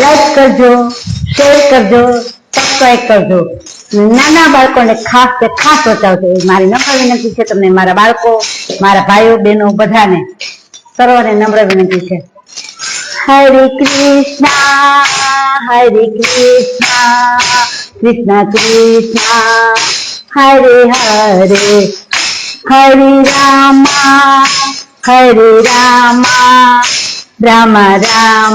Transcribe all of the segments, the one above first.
Like કરજો share કરજો subscribe કરજો. નાના બાળકોને ખાસ તે ખાસ બચાવજો એ મારી નમ્ર વિનંતી છે, તમને મારા બાળકો, મારા ભાઈઓ, બહેનો બધાને સર્વને નમ્ર વિનંતી છે. હરે કૃષ્ણ હરે કૃષ્ણ કૃષ્ણ કૃષ્ણ હરે હરે હરે રામ હરે રામ રામ રામ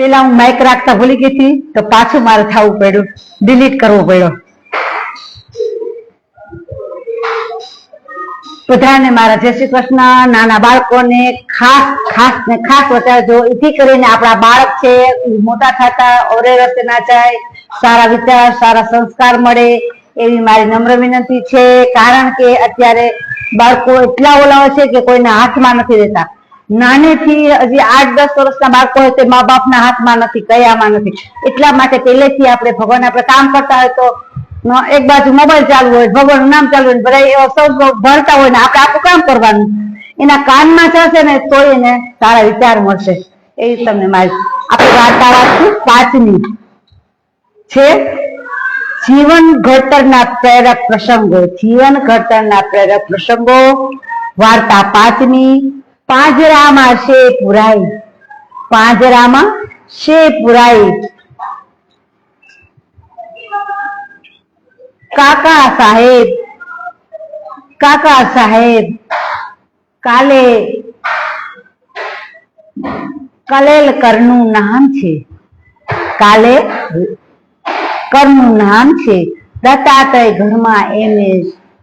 પેલા હું માઇક રાખતા ભૂલી ગઈ હતી, તો પાછું મારે થવું પડ્યું. ડિલીટ કરવું પડ્યો. બધાને મારા જય શ્રી કૃષ્ણ. નાના બાળકોને ખાસ ખાસ ને ખાસ બતાવજો એથી કરીને આપણા બાળક છે મોટા થતા, ઓરે રસ્તે ના જાય, સારા વિચાર, સારા સંસ્કાર મળે, એવી મારી નમ્ર વિનંતી છે. કારણ કે અત્યારે બાળકો એટલા ઓલા છે કે કોઈના હાથમાં નથી રહેતા. નાનેથી હજી આઠ, દસ વર્ષના બાળકો હોય તે મા બાપના હાથમાં નથી, કયામાં નથી. એટલા માટે પહેલેથી આપણે ભગવાન આપણે કામ કરતા હોય તો એક બાજુ મોબાઈલ ચાલુ હોય, ભગવાનનું નામ ચાલુ હોય બધા સૌ ભણતા હોય ને આપણે આપણું કામ કરવાનું. એના કાનમાં જશે ને તો એને સારા વિચાર મળશે. એવી તમને મારી આપણે વાર્તા વાંચશું પાંચમી છે, જીવન ઘડતરના પ્રેરક પ્રસંગો. જીવન ઘડતરના પ્રેરક પ્રસંગો. વાર્તા પાંચમી પાંજરામાં શે પુરાઈ. પાંજરામાં શે પુરાઈ. કાકા સાહેબ. કાકા સાહેબ. કાલે કલેલ કરનું નામ છે. કાલે કરનું નામ છે. દત્તાત્રેય ઘરમાં એને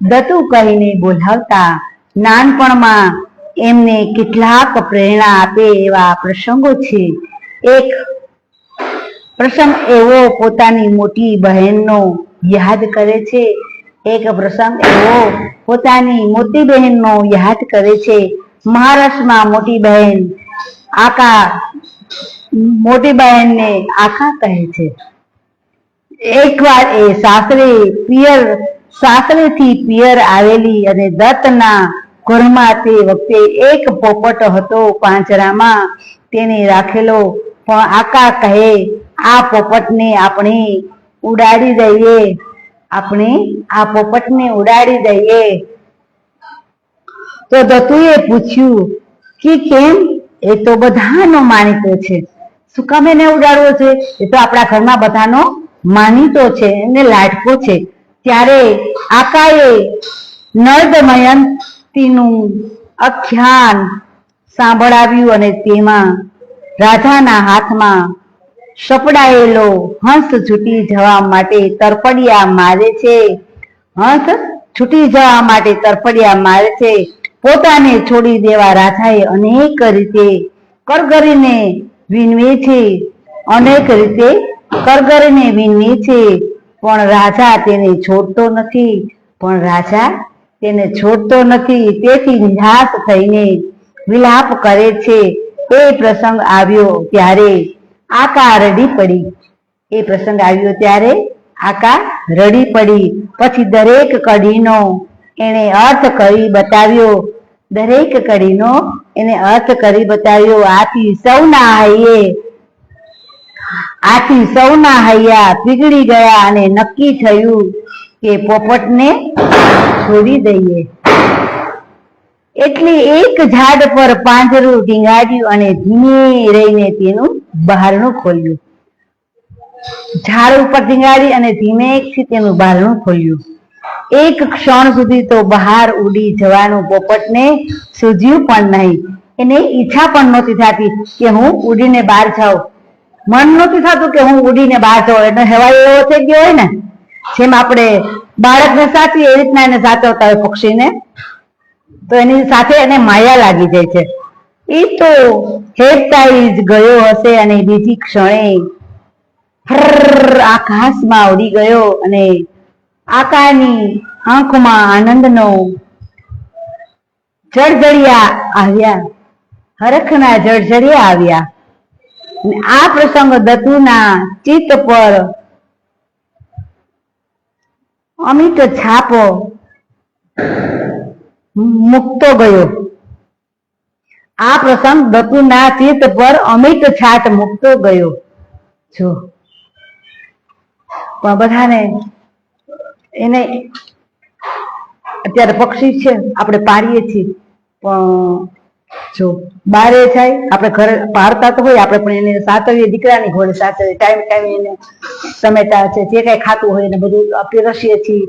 દતુ કહીને બોલાવતા નાનપણમાં એમને કેટલાક પ્રેરણા આપે એવા પ્રસંગો છે. એક પ્રસંગ એવો પોતાની મોટી બહેનનો યાદ કરે છે. એક પ્રસંગ એવો પોતાની મોટી બહેનનો યાદ કરે છે. મહારાષ્ટ્રમાં મોટી બહેન આકા, મોટી બહેનને આખા કહે છે. એકવાર એ સાસરે પિયર, સાસરેથી પિયર આવેલી અને દત્તના ઘરમાં તે વખતે એક પોપટ હતો પાંજરામાં. તેને રાખેલો, પણ આકા કહે, આ પોપટને આપણે ઉડાડી દઈએ. આપણે આ પોપટને ઉડાડી દઈએ. તો દત્તુએ પૂછ્યું, કે કેમ? એ તો બધાનો માનીતો છે. શું કામ એને ઉડાડવો છે? એ તો આપણા ઘરમાં બધાનો માનીતો છે એને લાડકો છે. ત્યારે આકાએ નર્દમયંતીનું આખ્યાન સાંભળાવ્યું અને તેમાં રાધાના હાથમાં સપડાયેલો હંસ છૂટી જવા માટે તરફડિયા મારે છે. હંસ છૂટી જવા માટે તરફડિયા મારે છે. પોતાને છોડી દેવા રાધાએ અનેક રીતે કરગરીને વિનવે છે. અનેક રીતે કરગરીને વિનવે છે. પણ રાજા તેને છોડતો નથી. પણ રાજા તેને છોડતો નથી. તેથી નિરાશ થઈને વિલાપ કરે છે. એ પ્રસંગ આવ્યો ત્યારે આકા રડી પડી. એ પ્રસંગ આવ્યો ત્યારે આકા રડી પડી. પછી દરેક કડીનો એને અર્થ કરી બતાવ્યો. દરેક કડીનો એને અર્થ કરી બતાવ્યો. આથી સૌના હૈયે, આથી સૌના હૈયા પીગળી ગયા અને નક્કી થયું કે પોપટને છોડી દઈએ. એટલે એક ઝાડ પર પાંજરું ઢીંગાડ્યું અને ધીમે રહીને તેનું બહારણું ખોલ્યું. ઝાડ ઉપર ઢીંગાડી અને ધીમેથી તેનું બહારણું ખોલ્યું. એક ક્ષણ સુધી તો બહાર ઉડી જવાનું પોપટને સૂઝ્યું પણ નહીં. એને ઈચ્છા પણ નહોતી થતી કે હું ઉડીને બહાર જાઉં. મન નહોતું થતું કે હું ઉડીને બહાર જાઉં. એટલે હેવાય એવો થઈ ગયો હોય ને જેમ આપણે બાળકને સાચવીએ એ રીતના એને સાચવતા હોય પક્ષીને, તો એની સાથે એને માયા લાગી જાય છે. એ તો જ ગયો હશે અને બીજી ક્ષણે આકાશમાં ઉડી ગયો અને આકારની આંખમાં આનંદનો જળજળિયા આવ્યા, હરખના જળજળિયા આવ્યા. આ પ્રસંગ દતુના ચિત્ત પર અમિત છાપો. મૂકતો ગયો. આ પ્રસંગ બપુના ચિત્ત પર અમિત છાટ મૂકતો ગયો. જો. પણ બધાને એને અત્યારે પક્ષી છે, આપણે પાડીએ છીએ. પણ જો બારે થાય, આપણે ઘરે પારતા તો હોય, આપણે પણ એને સાતવીએ દીકરાની ઘોડે સાતવીએ, ટાઈમ ટાઈમ એને ટમેટા છે, જે કઈ ખાતું હોય એને બધું પીરસીએ છીએ,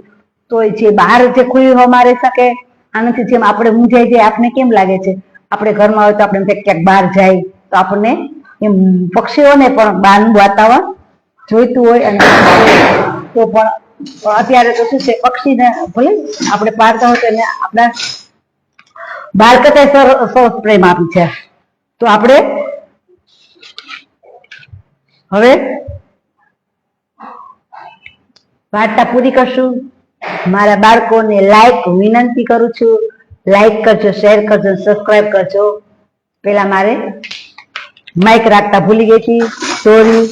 તોય છે, બહાર જે ખુલ્લી હવા રહી શકે, આનાથી જેમ આપણે મૂંઝાઈ જાય, આપને કેમ લાગે છે? આપણે ઘરમાં હોય તો આપણે ક્યાંક બહાર જાય, તો આપણને એમ પક્ષીઓને પણ બહારનું વાતાવરણ જોઈતું હોય અને તો પણ અત્યારે તો શું છે, પક્ષીને ભલે આપણે પારતા હોય તો એને આપણા બાળ સૌ પ્રેમ આપી છે. તો આપણે હવે વાર્તા પૂરી કરશું. મારા બાળકોને લાઈક વિનંતી કરું છું. લાઈક કરજો શેર કરજો સબસ્ક્રાઈબ કરજો. પેલા મારે માઇક રાખતા ભૂલી ગઈ હતી. Sorry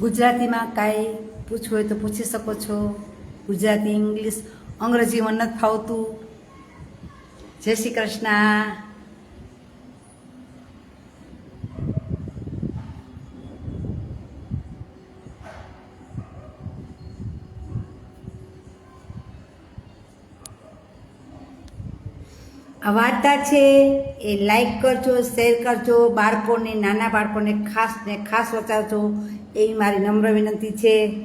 ગુજરાતીમાં કાંઈ પૂછવું હોય તો પૂછી શકો છો. ગુજરાતી, ઇંગ્લિશ, અંગ્રેજીમાં નથી ફાવતું. જય શ્રી કૃષ્ણ. આ વાર્તા છે, એ લાઈક કરજો શેર કરજો, બાળકોને, નાના બાળકોને ખાસ ને ખાસ વચાવજો, એવી મારી નમ્ર વિનંતી છે.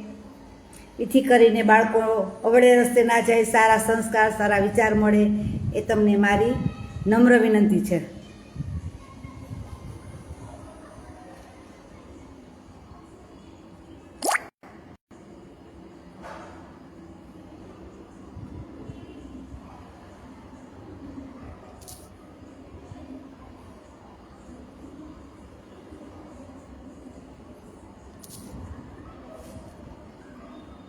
એથી કરીને બાળકો અવળે રસ્તે ના જાય, સારા સંસ્કાર, સારા વિચાર મળે, એ તમને મારી નમ્ર વિનંતી છે.